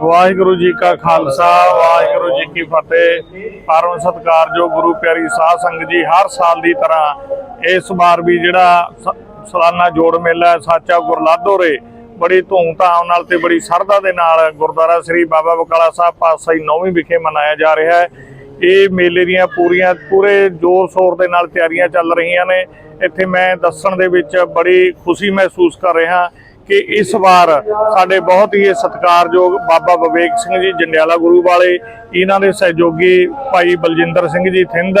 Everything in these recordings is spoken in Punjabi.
ਵਾਹਿਗੁਰੂ ਜੀ ਕਾ ਖਾਲਸਾ ਵਾਹਿਗੁਰੂ ਜੀ ਕੀ ਫਤਿਹ। ਪਰਮ ਸਤਿਕਾਰਯੋਗ ਗੁਰੂ ਪਿਆਰੀ ਸਾਧ ਸੰਗਤ ਜੀ ਹਰ ਸਾਲ ਦੀ ਤਰ੍ਹਾਂ ਇਸ ਵਾਰ ਵੀ ਜਿਹੜਾ ਸ- ਸਾਲਾਨਾ ਜੋੜ ਮੇਲਾ ਹੈ, ਸਾਚਾ ਗੁਰਲਾਦੋਰੇ ਬੜੀ ਧੂਮਧਾਮ ਨਾਲ ਤੇ ਬੜੀ ਸਰਧਾ ਦੇ ਨਾਲ ਗੁਰਦੁਆਰਾ ਸ੍ਰੀ ਬਾਬਾ ਬਕਾਲਾ ਸਾਹਿਬ ਪਾਤਸ਼ਾਹੀ ਨੌਵੀਂ ਵਿਖੇ ਮਨਾਇਆ ਜਾ ਰਿਹਾ ਹੈ। ਇਹ ਮੇਲੇ ਦੀਆਂ ਪੂਰੀਆਂ ਪੂਰੇ ਜ਼ੋਰ ਸ਼ੋਰ ਦੇ ਨਾਲ ਤਿਆਰੀਆਂ ਚੱਲ ਰਹੀਆਂ ਨੇ। ਇੱਥੇ ਮੈਂ ਦੱਸਣ ਦੇ ਵਿੱਚ ਬੜੀ ਖੁਸ਼ੀ ਮਹਿਸੂਸ ਕਰ ਰਿਹਾ ਕਿ ਇਸ ਵਾਰ ਸਾਡੇ ਬਹੁਤ ਹੀ ਸਤਿਕਾਰਯੋਗ ਬਾਬਾ ਵਿਵੇਕ ਸਿੰਘ ਜੀ, ਜੰਡਿਆਲਾ ਗੁਰੂ ਵਾਲੇ, ਇਹਨਾਂ ਦੇ ਸਹਿਯੋਗੀ ਭਾਈ ਬਲਜਿੰਦਰ ਸਿੰਘ ਜੀ ਥਿੰਦ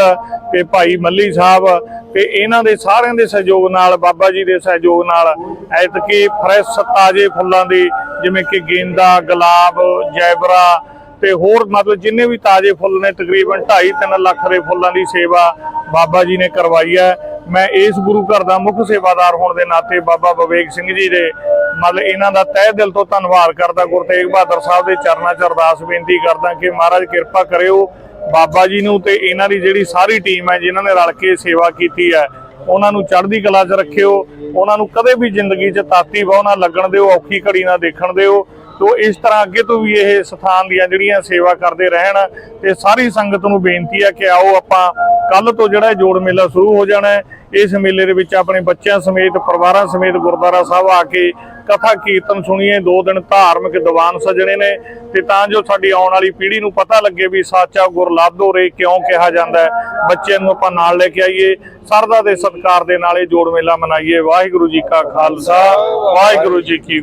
ਤੇ ਭਾਈ ਮੱਲੀ ਸਾਹਿਬ ਤੇ ਇਹਨਾਂ ਦੇ ਸਾਰਿਆਂ ਦੇ ਸਹਿਯੋਗ ਨਾਲ, ਬਾਬਾ ਜੀ ਦੇ ਸਹਿਯੋਗ ਨਾਲ ਐਤਕੀ ਫਰੈਸ਼ ਤਾਜ਼ੇ ਫੁੱਲਾਂ ਦੀ ਜਿਵੇਂ ਕਿ ਗੇਂਦਾ, ਗੁਲਾਬ, ਜੈਬਰਾ ਤੇ ਹੋਰ ਮਤਲਬ ਜਿੰਨੇ ਵੀ ਤਾਜ਼ੇ ਫੁੱਲ ਨੇ, ਤਕਰੀਬਨ 2.5-3 ਲੱਖ ਦੇ ਫੁੱਲਾਂ ਦੀ ਸੇਵਾ ਬਾਬਾ ਜੀ ਨੇ ਕਰਵਾਈ ਹੈ। ਮੈਂ ਇਸ ਗੁਰੂ ਘਰ ਦਾ ਮੁੱਖ ਸੇਵਾਦਾਰ ਹੋਣ ਦੇ ਨਾਤੇ ਬਾਬਾ ਵਿਵੇਕ ਸਿੰਘ ਜੀ ਦੇ ਮਤਲਬ ਇਹਨਾਂ ਦਾ ਤਹਿ ਦਿਲ ਤੋਂ ਧੰਨਵਾਦ ਕਰਦਾ ਗੁਰੂ ਤੇਗ ਬਹਾਦਰ ਸਾਹਿਬ ਦੇ ਚਰਨਾਂ 'ਚ ਅਰਦਾਸ ਬੇਨਤੀ ਕਰਦਾ ਕਿ ਮਹਾਰਾਜ ਕਿਰਪਾ ਕਰਿਓ ਬਾਬਾ ਜੀ ਨੂੰ ਤੇ ਇਹਨਾਂ ਦੀ ਜਿਹੜੀ ਸਾਰੀ ਟੀਮ ਹੈ ਜਿਨ੍ਹਾਂ ਨੇ ਰਲ ਕੇ ਸੇਵਾ ਕੀਤੀ ਹੈ, ਉਹਨਾਂ ਨੂੰ ਚੜ੍ਹਦੀ ਕਲਾ 'ਚ ਰੱਖਿਓ, ਉਹਨਾਂ ਨੂੰ ਕਦੇ ਵੀ ਜ਼ਿੰਦਗੀ 'ਚ ਤਾਤੀ ਬਹੁ ਨਾ ਲੱਗਣ ਦਿਓ, ਔਖੀ ਘੜੀ ਨਾ ਦੇਖਣ ਦਿਓ, ਤੋ ਇਸ ਤਰ੍ਹਾਂ ਅੱਗੇ ਤੋਂ ਵੀ ਇਹ ਸਥਾਨ ਦੀਆਂ ਜਿਹੜੀਆਂ ਸੇਵਾ ਕਰਦੇ ਰਹਿਣ ਤੇ ਸਾਰੀ ਸੰਗਤ ਨੂੰ ਬੇਨਤੀ ਹੈ ਕਿ ਆਓ ਆਪਾਂ ਕੱਲ ਤੋਂ ਜਿਹੜਾ ਜੋੜ ਮੇਲਾ ਸ਼ੁਰੂ ਹੋ ਜਾਣਾ ਹੈ। ਇਸ ਮੇਲੇ ਦੇ ਵਿੱਚ ਆਪਣੇ ਬੱਚਿਆਂ ਸਮੇਤ, ਪਰਿਵਾਰਾਂ ਸਮੇਤ ਗੁਰਦੁਆਰਾ ਸਾਹਿਬ ਆ ਕੇ ਕਥਾ ਕੀਰਤਨ ਸੁਣੀਏ। ਦੋ ਦਿਨ ਧਾਰਮਿਕ ਦੀਵਾਨ ਸਜਣੇ ਨੇ ਤੇ ਤਾਂ ਜੋ ਸਾਡੀ ਆਉਣ ਵਾਲੀ ਪੀੜ੍ਹੀ ਨੂੰ ਪਤਾ ਲੱਗੇ ਵੀ ਸਾਚਾ ਗੁਰਲਾਦੋ ਰੇ ਕਿਉਂ ਕਿਹਾ ਜਾਂਦਾ ਹੈ। ਬੱਚਿਆਂ ਨੂੰ ਆਪਾਂ ਨਾਲ ਲੈ ਕੇ ਆਈਏ। ਸਰਦਾ ਦੇ ਸਤਿਕਾਰ ਦੇ ਨਾਲ ਇਹ ਜੋੜ ਮੇਲਾ ਮਨਾਈਏ। ਵਾਹਿਗੁਰੂ ਜੀ ਕਾ ਖਾਲਸਾ, ਵਾਹਿਗੁਰੂ ਜੀ ਕੀ